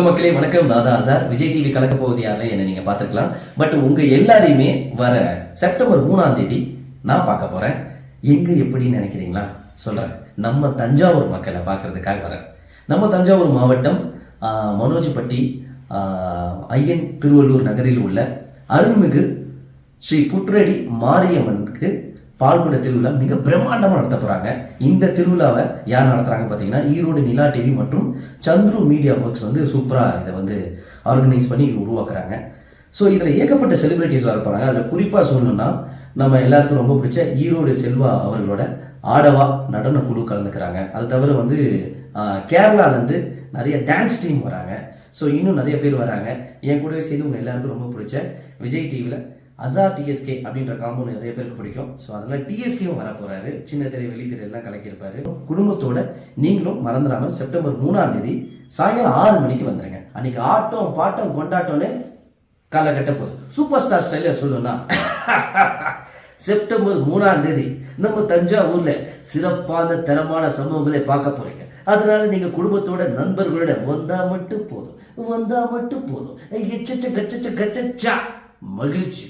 மக்களே வணக்கம். நாதா சார். விஜய் டிவி கலக்க போகுது யாரு? என்ன நீங்க பார்த்துக்கலாம் பட் உங்க எல்லாரையுமே வர செப்டம்பர் மூணாம் தேதி நான் பார்க்க போறேன். எங்க எப்படின்னு நினைக்கிறீங்களா? சொல்றேன். நம்ம தஞ்சாவூர் மக்களை பார்க்கறதுக்காக வரேன். நம்ம தஞ்சாவூர் மாவட்டம் மனோஜ்பட்டி ஐயன் திருவள்ளூர் நகரில் உள்ள அருள்மிகு ஸ்ரீ புற்றடி மாரியம்மனுக்கு பால்குடத்தில் உள்ள மிக பிரம்மாண்டமாக நடத்த போகிறாங்க இந்த திருவிழாவை யார் நடத்துகிறாங்க பார்த்தீங்கன்னா ஈரோடு நிலா டிவி மற்றும் சந்துரு மீடியா ஒர்க்ஸ் வந்து சூப்பராக இதை வந்து ஆர்கனைஸ் பண்ணி உருவாக்குறாங்க. ஸோ இதில் ஏகப்பட்ட செலிபிரிட்டிஸ் வர போகிறாங்க அதில் குறிப்பாக சொல்லணும்னா நம்ம எல்லாருக்கும் ரொம்ப பிடிச்ச ஈரோடு செல்வா அவர்களோட ஆடவா நடன குழு கலந்துக்கிறாங்க. அது தவிர வந்து கேரளாலேருந்து நிறைய டான்ஸ் டீம் வராங்க. ஸோ இன்னும் நிறைய பேர் வராங்க. என் கூடவே சேர்ந்து உங்கள் எல்லாருக்கும் ரொம்ப பிடிச்ச விஜய் டிவியில் அசார் டிஎஸ்கே அப்படின்ற காம்போ நிறைய பேருக்கு பிடிக்கும். ஸோ அதனால் டிஎஸ்கேவும் வரப்போகிறாரு சின்ன திரை வெளி எல்லாம் கலக்கியிருப்பாரு. குடும்பத்தோட நீங்களும் மறந்துடாமல் செப்டம்பர் மூணாம் தேதி சாயங்காலம் ஆறு மணிக்கு வந்துடுங்க அன்னைக்கு ஆட்டம் பாட்டம் கொண்டாட்டம்னு காலை கட்ட போகுது. சூப்பர் ஸ்டார் ஸ்டைலில் சொல்லணும்னா செப்டம்பர் மூணாம் தேதி நம்ம தஞ்சாவூரில் சிறப்பான தரமான சம்பவங்களை பார்க்க போகிறீங்க அதனால நீங்க குடும்பத்தோட நண்பர்களோட வந்தா மட்டும் போதும் வந்தா மட்டும் போதும். எச்சச்ச கச்சச்ச கச்சச்சா. மகிழ்ச்சி.